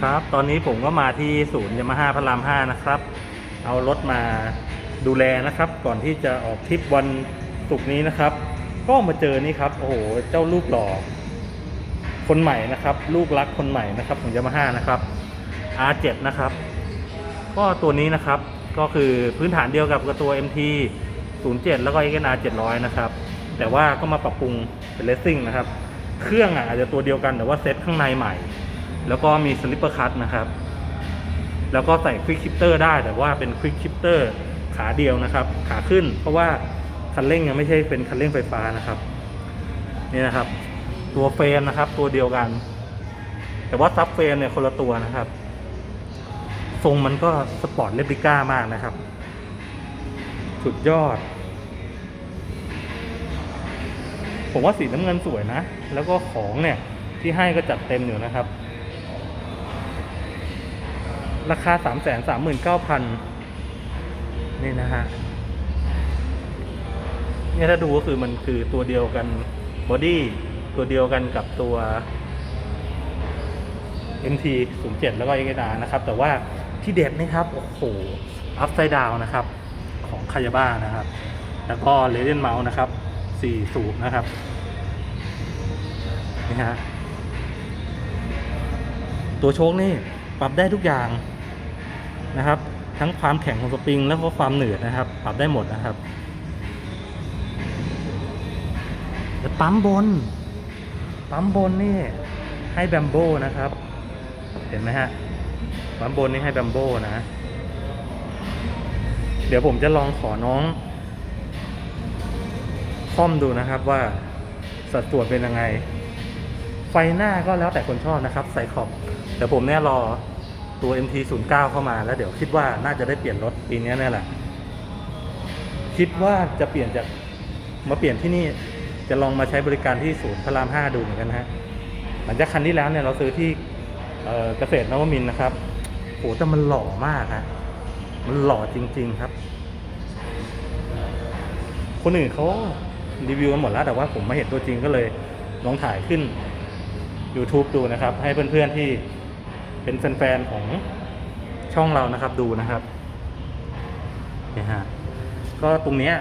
ครับ ตอนนี้ผมก็มาที่ศูนย์ยามาฮ่าพระรามห้านะครับ เอารถมาดูแลนะครับ ก่อนที่จะออกทริปวันศุกร์นี้นะครับ ก็มาเจอนี่ครับ โอ้โห เจ้าลูกหล่อคนใหม่นะครับ ลูกรักคนใหม่นะครับของยามาฮ่านะครับ R7 นะครับ ก็ตัวนี้นะครับ ก็คือพื้นฐานเดียวกับตัว MT 07 แล้วก็ XNR 700 นะครับ แต่ว่าก็มาปรับปรุงเป็นเลสซิ่งนะครับ เครื่องอะอาจจะตัวเดียวกันแต่ว่าเซ็ตข้างในใหม่ แล้วก็มีสลิปเปอร์คัตนะครับ แล้วก็ใส่ควิกชิปเตอร์ได้แต่ว่าเป็นควิกชิปเตอร์ขาเดียวนะครับ ขาขึ้น เพราะว่าคันเร่งยังไม่ใช่เป็นคันเร่งไฟฟ้านะครับนี่นะครับ ตัวเฟรมนะครับ ตัวเดียวกัน แต่ว่าซับเฟรมเนี่ยคนละตัวนะครับ ทรงมันก็สปอร์ตเลปิก้ามากนะครับ สุดยอด ผมว่าสีน้ำเงินสวยนะ แล้วก็ของเนี่ยที่ให้ก็จัดเต็มอยู่นะครับ ราคาสามแสนสามหมื่นเก้าพันนี่นะฮะ เนี่ยถ้าดูก็คือมันคือตัวเดียวกันบอดี้ตัวเดียวกันกับตัว MT 07แล้วก็ XR นะครับ แต่ว่าที่เด็ดนี่ครับ โอ้โห upside down นะครับ ของคายาบ้านะครับ แล้วก็เลเดนเมาส์นะครับ4สูบนะครับ นี่ฮะ ตัวโชคนี่ปรับได้ทุกอย่าง นะครับ ทั้งความแข็งของสปริงแล้วก็ความหนืดนะครับ ปรับได้หมดนะครับแล้วปั๊มบน ปั๊มบนนี่ให้แบมโบนะครับ เห็นไหมฮะ ปั๊มบนนี่ให้แบมโบนะ เดี๋ยวผมจะลองขอน้องค่อมดูนะครับว่าสัดส่วนเป็นยังไง ไฟหน้าก็แล้วแต่คนชอบนะครับ ใส่ขอบ แต่ผมเนี่ยรอ ตัว MT09 เข้ามาแล้วเดี๋ยวคิดว่าน่าจะได้เปลี่ยนรถปีนี้แน่แหละ คิดว่าจะเปลี่ยนจากมาเปลี่ยนที่นี่จะลองมาใช้บริการที่ศูนย์พระรามห้าดูเหมือนกันฮะหลังจากคันที่แล้วเนี่ยเราซื้อที่เกษตรนวมินทร์นะครับโหแต่มันหล่อมากฮะมันหล่อจริง ๆครับ คนอื่นเขารีวิวกันหมดแล้วแต่ว่าผมมาเห็นตัวจริงก็เลยลองถ่ายขึ้น YouTube ดูนะครับ ให้เพื่อนๆที่ เป็นแฟนๆของช่องเรานะครับดูนะครับเนี่ยฮะก็ตรงเนี้ย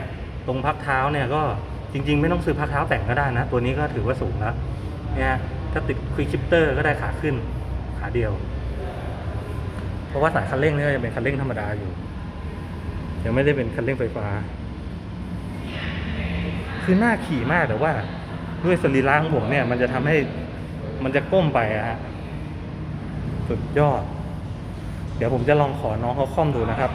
ตรงพักเท้าเนี่ยก็จริง ๆ ไม่ต้องซื้อพักเท้าแต่งก็ได้นะ ตัวนี้ก็ถือว่าสูงแล้วเนี่ยถ้าติดควิกชิปเตอร์ก็ได้ขาขึ้นขาเดียว เพราะว่าสายคันเร่งเนี่ยจะเป็นคันเร่งธรรมดาอยู่ ยังไม่ได้เป็นคันเร่งไฟฟ้า คือหน้าขี่มากแต่ว่าด้วยสรีระของผมเนี่ย มันจะทำให้มันจะก้มไปอะฮะ สุดยอด เดี๋ยวผมจะลองขอน้องเขาค่อมดูนะครับ